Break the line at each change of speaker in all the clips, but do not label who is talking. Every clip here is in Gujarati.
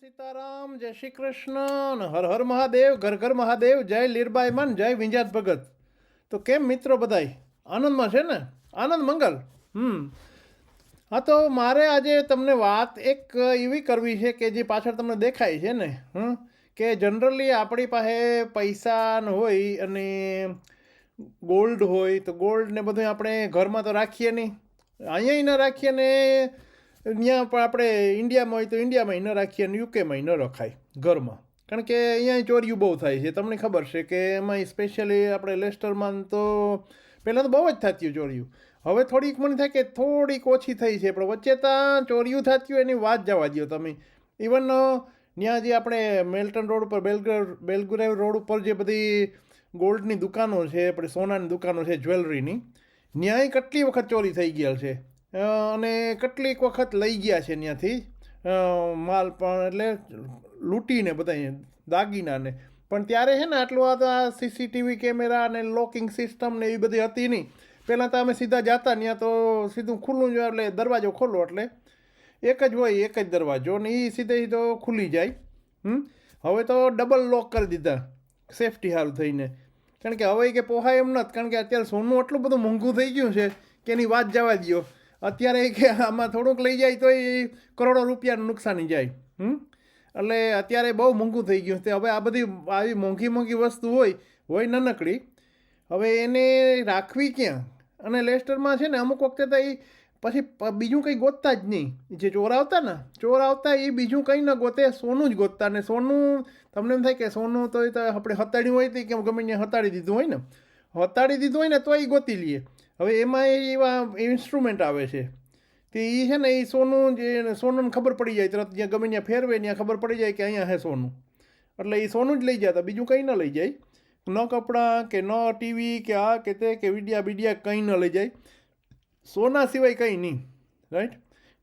સીતારામ, જય શ્રી કૃષ્ણ હર હર મહાદેવ, ઘર ઘર મહાદેવ, જય લીરબાઈ મન, જય વિંજાત ભગત. તો કેમ મિત્રો બધાય? આનંદમાં છે ને? આનંદ મંગલ. હમ. હા, તો મારે આજે તમને વાત એક એવી કરવી છે કે જે પાછળ તમને દેખાય છે ને? હમ. કે જનરલી આપણી પાસે પૈસા હોય અને ગોલ્ડ હોય, તો ગોલ્ડ ને બધું આપણે ઘરમાં તો રાખીએ નહીં. અહીંયા ન રાખીએ ને ત્યાં પણ આપણે ઇન્ડિયામાં હોય તો ઇન્ડિયામાં ન રાખીએ અને યુકેમાં ન રખાય, ઘરમાં. કારણ કે અહીંયા ચોરીયું બહુ થાય છે. તમને ખબર છે કે એમાં સ્પેશિયલી આપણે લેસ્ટરમાં તો પહેલાં તો બહુ જ થતી હોય હવે થોડીક મને થાય કે થોડીક ઓછી થઈ છે, પણ વચ્ચે ત્યાં ચોરીયું થતી, એની વાત જવા દો તમે. ઇવન ત્યાં જે આપણે મેલ્ટન રોડ ઉપર, બેલગ્રેવ બેલગ્રેવ રોડ ઉપર જે બધી ગોલ્ડની દુકાનો છે, આપણે સોનાની દુકાનો છે, જ્વેલરીની, ન્યાય કેટલી વખત ચોરી થઈ ગયેલ છે? અને કેટલીક વખત લઈ ગયા છે ત્યાંથી માલ પણ એટલે લૂંટીને બધા દાગીનાને. પણ ત્યારે છે ને આટલું આ તો આ સીસીટીવી કેમેરા અને લોકિંગ સિસ્ટમ ને એવી બધી હતી નહીં. પહેલાં તો અમે સીધા જતા ત્યાં તો સીધું ખુલ્લું જ એટલે દરવાજો ખોલો એટલે. એક જ હોય, એક જ દરવાજો ને એ સીધે સીધો ખુલી જાય. હમ? હવે તો ડબલ લોક કરી દીધા સેફટી સારું થઈને. કારણ કે હવે કે પોહાય એમ નથી કારણ કે અત્યારે સોનું એટલું બધું મોંઘું થઈ ગયું છે કે એની વાત જવા દ્યો. અત્યારે કે આમાં થોડુંક લઈ જાય તો એ કરોડો રૂપિયાનું નુકસાની જાય, હમ? એટલે અત્યારે બહુ મોંઘું થઈ ગયું છે. હવે આ બધી આવી મોંઘી મોંઘી વસ્તુ હોય હોય નાનકડી હવે એને રાખવી ક્યાં? અને લેસ્ટરમાં છે ને અમુક વખતે તો એ પછી બીજું કંઈ ગોતતા જ નહીં. જે ચોર આવતા ને, ચોર આવતા એ બીજું કંઈ ન ગોતે, સોનું જ ગોતતા. ને સોનું, તમને એમ થાય કે સોનું તો આપણે હતાડ્યું હોય તો કેમ ગમે ત્યાં હતાડી દીધું હોય ને? હતાડી દીધું હોય ને તો એ ગોતી લઈએ હવે એમાં એવા ઇન્સ્ટ્રુમેન્ટ આવે છે. તે એ છે ને એ સોનું જે સોનું ખબર પડી જાય, તરત જ્યાં ગમે ત્યાં ફેરવે, ત્યાં ખબર પડી જાય કે અહીંયા હે સોનું. એટલે એ સોનું જ લઈ જતા બીજું કંઈ ન લઈ જાય. ન કપડાં કે ન ટીવી કે આ કે તે કે વિડિયા બીડિયા કંઈ ન લઈ જાય. સોના સિવાય કંઈ નહીં રાઈટ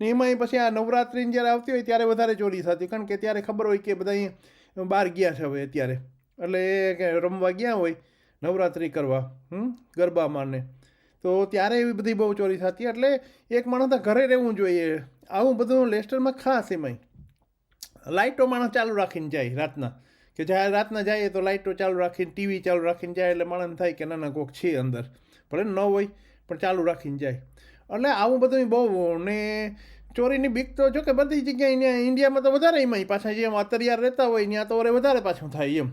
ને એમાંય પછી આ નવરાત્રિની જ્યારે આવતી હોય ત્યારે વધારે ચોરી થતી, કારણ કે ત્યારે ખબર હોય કે બધા બહાર ગયા છે હવે અત્યારે. એટલે એ કે રમવા ગયા હોય નવરાત્રિ કરવા, હમ, ગરબામાં ને. તો ત્યારે એવી બધી બહુ ચોરી થતી. એટલે એક માણસ ઘરે રહેવું જોઈએ. આવું બધું લેસ્ટરમાં ખાસ એમાંય. લાઇટો માણસ ચાલુ રાખીને જાય રાતના. કે જ્યારે રાતના જાય તો લાઇટો ચાલુ રાખીને, ટીવી ચાલુ રાખીને જાય એટલે માણસ થાય કે ના ના કોક છે અંદર. ભલે ન હોય, પણ ચાલુ રાખીને જાય. એટલે આવું બધું બહુ ને ચોરીની બીક તો જો કે બધી જગ્યાએ ઇન્ડિયામાં તો વધારે એમાંય. પાછા જેમ અત્યાર રહેતા હોય ત્યાં તો વધારે પાછું થાય એમ.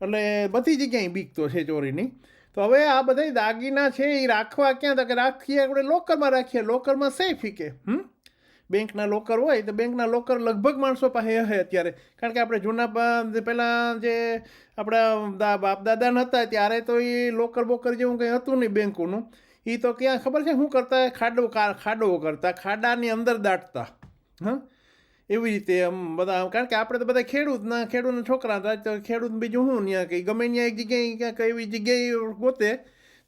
એટલે બધી જગ્યાએ બીક તો છે ચોરીની. તો હવે આ બધા દાગીના છે એ રાખવા ક્યાં તો કે રાખીએ આપણે લોકરમાં રાખીએ. લોકરમાં સેફ કે, હમ? બેંકના લોકર હોય તો બેંકના લોકર લગભગ માણસો પાસે હશે અત્યારે. કારણ કે આપણે જૂના પહેલાં જે આપણા બાપ દાદા હતા, ત્યારે તો એ લોકર બોકર જેવું કંઈ હતું નહીં બેંકોનું. એ તો ક્યાં ખબર છે? શું કરતા? ખાડો ખાડો કરતા, ખાડાની અંદર દાટતા. હં? એવી રીતે આમ બધા, કારણ કે આપણે તો બધા ખેડૂતના ખેડૂતના છોકરા હતા, તો ખેડૂત બીજું શું ત્યાં કંઈ ગમે ત્યાં એક જગ્યાએ ક્યાંક એવી જગ્યાએ ગોતે,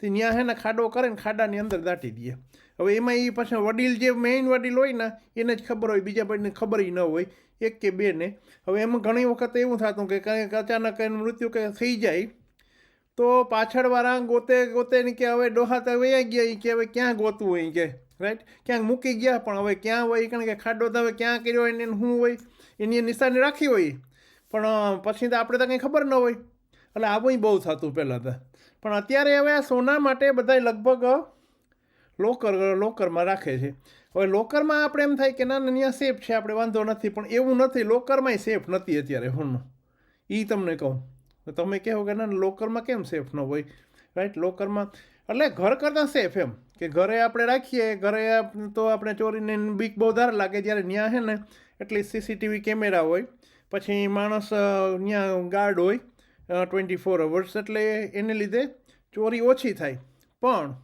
તે ત્યાં હે ને ખાડો કરે ને ખાડાની અંદર દાટી દે. હવે એમાં એ પાછા વડીલ જે મેઇન વડીલ હોય ને, એને જ ખબર હોય, બીજા બધાને ખબર ન હોય, એક કે બે ને. હવે એમાં ઘણી વખત એવું થતું કે કંઈક અચાનક એનું મૃત્યુ કંઈ થઈ જાય, તો પાછળવાળા ગોતે ગોતે ને કે હવે ડોહા તો વયા ગયા કે હવે ક્યાં ગોતવું એ કે? રાઈટ ક્યાંક મૂકી ગયા પણ હવે ક્યાં હોય કારણ કે ખાડો તો હવે ક્યાં કર્યો હોય એને શું હોય એની નિશાની રાખી હોય. પણ પછી તો આપણે તો કંઈ ખબર ન હોય. એટલે આવું બહુ થતું પહેલાં તો. પણ અત્યારે હવે આ સોના માટે બધા લગભગ લોકર લોકરમાં રાખે છે. હવે લોકરમાં આપણે એમ થાય કે ના અહીંયા સેફ છે આપણે વાંધો નથી. પણ એવું નથી લોકરમાંય સેફ નથી અત્યારે હું એ તમને કહું. તમે કહો કે ના, લોકરમાં કેમ સેફ ન હોય? રાઈટ લોકરમાં એટલે ઘર કરતાં સેફ એમ. કે ઘરે આપણે રાખીએ, ઘરે તો આપણે ચોરીને બીક બહુ ધાર લાગે જ્યારે ત્યાં છે ને, એટલી સીસીટીવી કેમેરા હોય, પછી માણસ ત્યાં ગાર્ડ હોય ટ્વેન્ટી ફોર અવર્સ એટલે એને લીધે ચોરી ઓછી થાય. પણ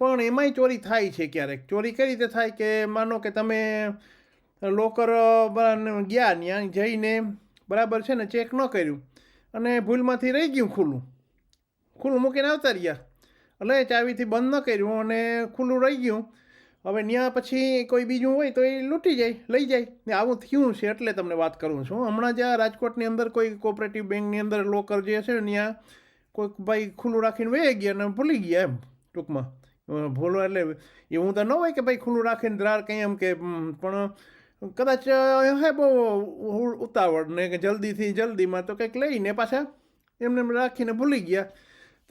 પણ એમાંય ચોરી થાય છે ક્યારેક. ચોરી કઈ રીતે થાય કે માનો કે તમે લોકર ગયા ત્યાં જઈને બરાબર છે ને, ચેક ન કર્યું અને ભૂલમાંથી રહી ગયું ખુલ્લું. ખુલ્લું મૂકીને આવતા રહ્યા. એટલે ચાવીથી બંધ ન કર્યું અને ખુલ્લું રહી ગયું. હવે ત્યાં પછી કોઈ બીજું હોય તો એ લૂંટી જાય, લઈ જાય. ને આવું થયું છે એટલે તમને વાત કરું છું. હમણાં જ રાજકોટની અંદર કોઈ કોઓપરેટિવ બેંકની અંદર લોકર જે છે ત્યાં કોઈક ભાઈ ખુલ્લું રાખીને વહી ગયા અને ભૂલી ગયા એમ ટૂંકમાં. ભૂલો એટલે એવું તો ન હોય કે ભાઈ ખુલ્લું રાખીને દ્રાર કંઈ એમ કે પણ કદાચ હે બહુ ઉતાવળ ને કે જલ્દીથી જલ્દીમાં તો કંઈક લઈને પાછા એમને રાખીને ભૂલી ગયા.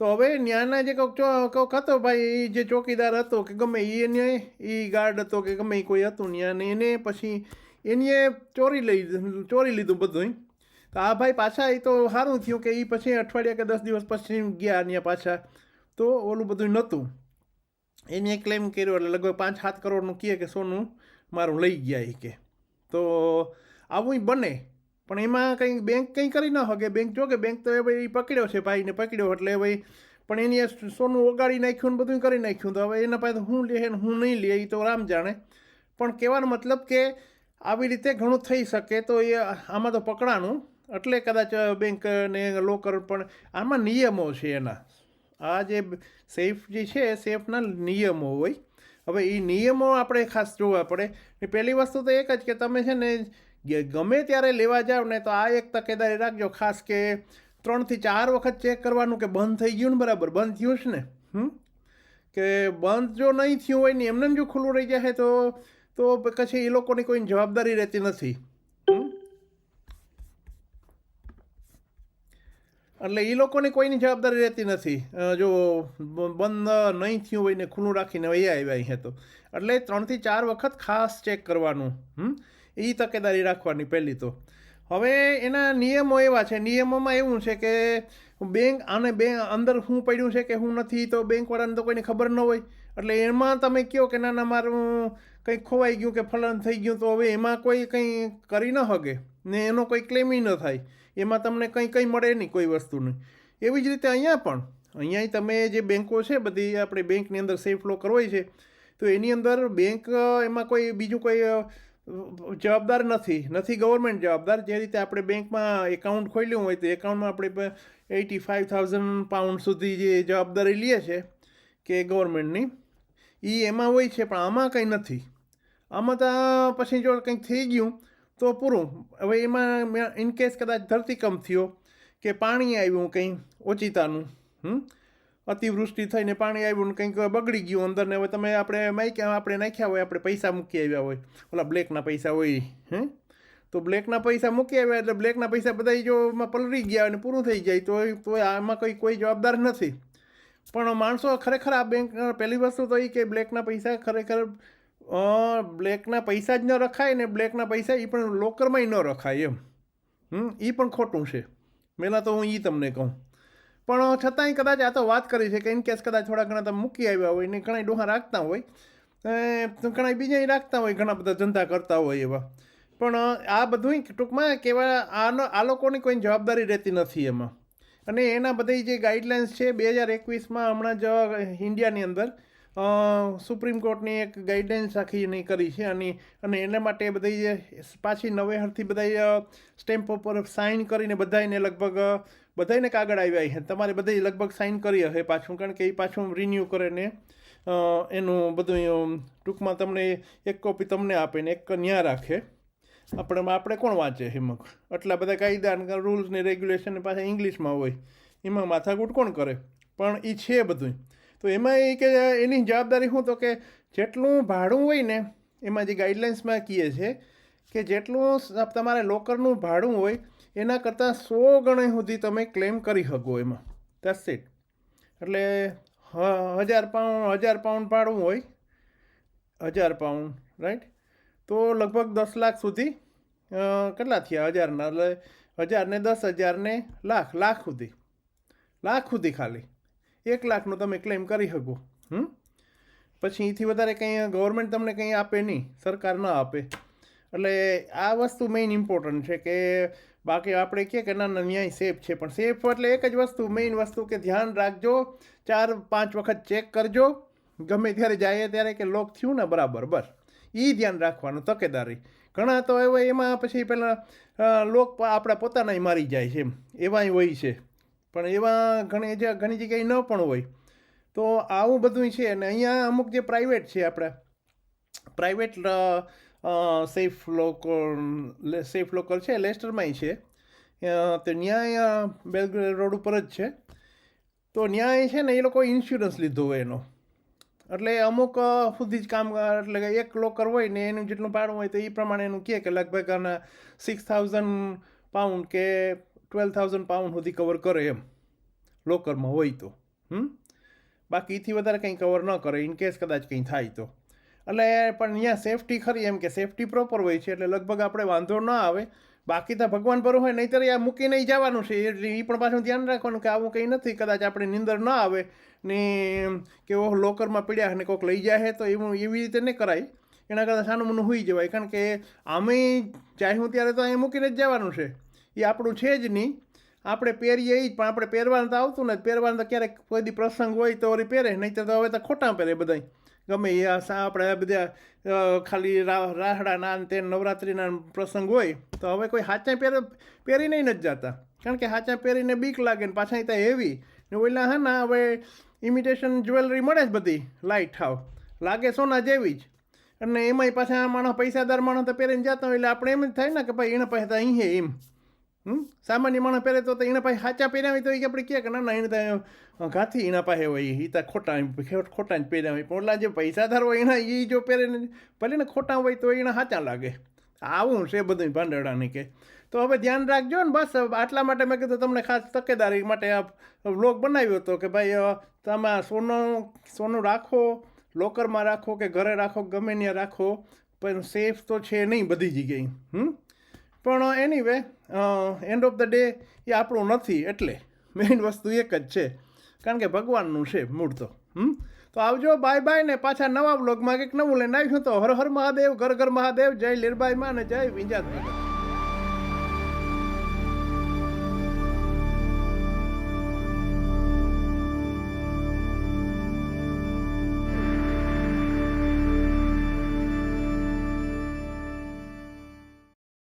તો હવે ત્યાંના જે કોઈક કોઈક હતો ભાઈ જે ચોકીદાર હતો કે ગમે એને એ ગાર્ડ હતો કે ગમે એ કોઈ હતું ત્યાં ને એને પછી એનીએ ચોરી લઈ, ચોરી લીધું બધું તો આ ભાઈ પાછા એ તો સારું થયું કે એ પછી અઠવાડિયા કે દસ દિવસ પછી ગયા ત્યાં પાછા. તો ઓલું બધું નહોતું એને ક્લેમ કર્યો એટલે લગભગ પાંચ સાત કરોડનું કહે કે સોનું મારું લઈ ગયા એ કે. તો આવું બને. પણ એમાં કંઈ બેંક કંઈ કરી ન શકે. બેંક જો કે બેંક તો એ ભાઈ પકડ્યો છે ભાઈને પકડ્યો એટલે ભાઈ પણ એની સોનું ઓગાળી નાખ્યું ને બધું કરી નાખ્યું. તો હવે એના પાસે હું લે ને હું નહીં લે એ તો રામ જાણે. પણ કહેવાનો મતલબ કે આવી રીતે ઘણું થઈ શકે તો એ આમાં તો પકડાનું એટલે કદાચ બેંક ને લોકર પણ આમાં નિયમો છે એના. આ જે સેફ જે છે સેફના નિયમો હોય. હવે એ નિયમો આપણે ખાસ જોવા પડે. ને પહેલી વસ્તુ તો એક જ કે તમે છે ને ગમે ત્યારે લેવા જાઓ ને તો આ એક તકેદારી રાખજો, ખાસ કે ત્રણથી ચાર વખત ચેક કરવાનું કે બંધ થઈ ગયું ને બરાબર? બંધ થયું છે ને? હમ? કે બંધ જો નહીં થયું હોય ને એમને જો ખુલ્લું રહી જાય તો તો પછી એ લોકોની કોઈ જવાબદારી રહેતી નથી? એટલે એ લોકોની કોઈની જવાબદારી રહેતી નથી. જો બંધ નહીં થયું હોય ને ખુલ્લું રાખીને વૈયા આવ્યા અહીંયા તો. એટલે ત્રણથી ચાર વખત ખાસ ચેક કરવાનું. હમ? એ તકેદારી રાખવાની પહેલી તો. હવે એના નિયમો એવા છે, નિયમોમાં એવું છે કે બેંક આને બે અંદર શું પડ્યું છે કે હું નથી, તો બેંકવાળાને તો કોઈને ખબર ન હોય. એટલે એમાં તમે કહો કે ના ના મારું કંઈક ખોવાઈ ગયું કે ફલન થઈ ગયું, તો હવે એમાં કોઈ કંઈ કરી ન શકે ને એનો કોઈ ક્લેમ ન થાય. એમાં તમને કંઈ કંઈ મળે નહીં કોઈ વસ્તુની. એવી જ રીતે અહીંયા પણ. અહીંયા તમે જે બેંકો છે, બધી આપણે બેંકની અંદર સેફ લોકર હોય છે, તો એની અંદર બેંક, એમાં કોઈ બીજું કોઈ જવાબદાર નથી નથી ગવર્મેન્ટ જવાબદાર. જે રીતે આપણે બેંકમાં એકાઉન્ટ ખોલ્યું હોય તો એકાઉન્ટમાં આપણે એટી ફાઇવ થાઉઝન્ડ પાઉન્ડ સુધી જે જવાબદારી લે છે કે ગવર્મેન્ટની એ એમાં હોય છે, પણ આમાં કંઈ નથી. આમાં તો પછી જો કંઈક થઈ ગયું તો પૂરું. હવે એમાં ઇનકેસ કદાચ ધરતીકંપ થયો કે પાણી આવ્યું કંઈ ઓચિતાનું, હમ? અતિવૃષ્ટિ થઈને પાણી આવ્યું ને કંઈક બગડી ગયું અંદર ને હવે તમે આપણે માઇક્યા આપણે નાખ્યા હોય, આપણે પૈસા મૂકી આવ્યા હોય. ઓલા બ્લેકના પૈસા હોય, હે? તો બ્લેકના પૈસા મૂકી આવ્યા એટલે બ્લેકના પૈસા બધા જો એમાં પલળી ગયા અને પૂરું થઈ જાય, તો તો આમાં કંઈ કોઈ જવાબદાર નથી. પણ માણસો ખરેખર આ બેંક પહેલી વસ્તુ તો એ કે બ્લેકના પૈસા ખરેખર બ્લેકના પૈસા જ ન રખાય ને બ્લેકના પૈસા એ પણ લોકરમાંય ન રખાય એમ. એ પણ ખોટું છે. પહેલાં તો હું એ તમને કહું. પણ છતાંય કદાચ આ તો વાત કરી છે કે ઇન કેસ કદાચ થોડા ઘણા તમે મૂકી આવ્યા હોય ને ઘણા ડોહા રાખતા હોય ઘણા બીજા રાખતા હોય, ઘણા બધા ધંધા કરતા હોય એવા. પણ આ બધું ટૂંકમાં કેવા, આનો, આ લોકોની કોઈ જવાબદારી રહેતી નથી એમાં. અને એના બધી જે ગાઈડલાઇન્સ છે, બે હજાર એકવીસમાં હમણાં જ ઇન્ડિયાની અંદર સુપ્રીમ કોર્ટની એક ગાઈડલાઇન્સ આખી એની કરી છે અને અને એના માટે બધી પાછી નવેહરથી બધા સ્ટેમ્પ ઉપર સાઇન કરીને બધાને લગભગ બધાને કાગળ આવ્યા છે. તમારે બધી લગભગ સાઇન કરી હશે પાછું, કારણ કે એ પાછું રિન્યૂ કરે ને એનું બધું ટૂંકમાં તમને એક કોપી તમને આપે ને, એક ન્યા રાખે. આપણે આપણે કોણ વાંચે હિમક આટલા બધા કાયદા રૂલ્સ ને રેગ્યુલેશન પાછા ઇંગ્લિશમાં હોય. એમાં માથાકૂટ કોણ કરે? પણ એ છે બધું તો એમાં એ કે એની જવાબદારી શું? તો કે જેટલું ભાડું હોય ને, એમાં જે ગાઈડલાઇન્સમાં કહે છે કે જેટલું તમારે લોકરનું ભાડું હોય, એના કરતાં સો ગણે સુધી તમે ક્લેમ કરી શકો એમાં. ધેટ્સ ઇટ એટલે હજાર પાઉન્ડ હજાર પાઉન્ડ ભાડું હોય, હજાર પાઉન્ડ રાઈટ તો લગભગ દસ લાખ સુધી કેટલા થયા? હજારના, એટલે હજાર ને દસ હજાર ને લાખ લાખ સુધી. લાખ સુધી ખાલી. એક લાખનો તમે ક્લેમ કરી શકો, હમ? પછી એથી વધારે કંઈ ગવર્મેન્ટ તમને કંઈ આપે નહીં, સરકાર ન આપે. એટલે આ વસ્તુ મેઇન ઇમ્પોર્ટન્ટ છે કે બાકી આપણે કહે કે ના ના, ન્યાય સેફ છે, પણ સેફ એટલે એક જ વસ્તુ મેઇન વસ્તુ કે ધ્યાન રાખજો, ચાર, પાંચ વખત ચેક કરજો, ગમે ત્યારે જાય ત્યારે કે લોક થયું ને બરાબર, બસ. એ ધ્યાન રાખવાનું, તકેદારી. ઘણા તો એવા એમાં પછી પહેલાં લોક આપણા પોતાનાય મારી જાય છે એમ. એવાય હોય છે. પણ એવા ઘણી ઘણી જગ્યાએ ન પણ હોય. તો આવું બધું છે અને અહીંયા અમુક જે પ્રાઇવેટ છે આપણા private safe local safe locker છે, લેસ્ટરમાંય છે. તો ન્યાય બેલગ્રેડ રોડ ઉપર જ છે. તો ન્યાય છે ને એ લોકો ઇન્સ્યોરન્સ લીધો હોય એનો. એટલે અમુક સુધી જ કામ એટલે એક લોકર હોય ને એનું જેટલું ભાડું હોય તો એ પ્રમાણે એનું કહે કે લગભગ સિક્સ થાઉઝન્ડ પાઉન્ડ કે ટ્વેલ્વ થાઉઝન્ડ પાઉન્ડ સુધી કવર કરે એમ. લોકરમાં હોય તો. હમ? બાકી એથી વધારે કંઈ કવર ન કરે ઇન કેસ કદાચ કંઈ થાય તો. એટલે પણ અહીંયા સેફટી ખરી એમ કે સેફટી પ્રોપર હોય છે, એટલે લગભગ આપણે વાંધો ન આવે. બાકી તો ભગવાન પર હોય, નહીંતર આ મૂકીને જવાનું છે. એટલે એ પણ પાછું ધ્યાન રાખવાનું કે આવું કંઈ નથી, કદાચ આપણે નિંદર ન આવે ને કે ઓહ લોકરમાં પીડ્યા અને કોઈક લઈ જાય તો એવું, એવી રીતે નહીં કરાય. એના કરતાં સાનું મનું હોઈ જવાય. કારણ કે આમે ચાહ્યું ત્યારે તો અહીં મૂકીને જ જવાનું છે. એ આપણું છે જ નહીં. આપણે પહેરીએ જ, પણ આપણે પહેરવાનું તો આવતું નથી પહેરવાનું તો ક્યારેક કોઈ પ્રસંગ હોય તો વળી પહેરે નહીં તો હવે તો ખોટા પહેરે બધાય. ગમે એ આ આપણે આ બધા ખાલી રા- રાહડાના ને તે નવરાત્રિના પ્રસંગ હોય, તો હવે કોઈ હાચા પહેરે નહીં નથી જતા. કારણ કે હાચા પહેરીને બીક લાગે ને પાછા ત્યાં હેવી. ને ઓલા હા ને, હવે ઇમિટેશન જ્વેલરી મળે જ બધી લાઇટ હાવ. લાગે સોના જેવી જ. અને એમાંય પાછા માણસ પૈસાદાર માણસ તો પહેરીને જતા હોય, એટલે આપણે એમ જ થાય ને કે ભાઈ એને પાસે અહીં એમ. સામાન્ય માણસ પહેરે તો એના પાસે સાચા પહેર્યા હોય તો એ આપણે કહે કે ના ના એને તો ઘાથી એના પાસે હોય એ તો ખોટા ખોટા જ પહેર્યા હોય. પણ ઓલા જે પૈસાદાર હોય, એના એ જો પહેરે ને, ભલે ને ખોટા હોય તો એને સાચા લાગે. આવું છે બધું ભાંડડાની કે. તો હવે ધ્યાન રાખજો ને બસ આટલા માટે મેં કીધું તમને ખાસ તકેદારી માટે આ વ્લોગ બનાવ્યો હતો કે ભાઈ તમે સોનું સોનું રાખો, લોકરમાં રાખો કે ઘરે રાખો, ગમે ત્યાં રાખો, પણ સેફ તો છે નહીં બધી જગ્યાએ. હમ? પણ anyway end of the day એ આપણું નથી એટલે મેઇન વસ્તુ એક જ છે. કારણ કે ભગવાનનું છે મૂળ તો. હમ? તો આવજો બાય બાય ને પાછા નવા બ્લોગમાં કંઈક નવું લઈને આવીશું તો હર હર મહાદેવ, ઘર ઘર મહાદેવ, જય લીરબાઈમાં અને જય વિંજાત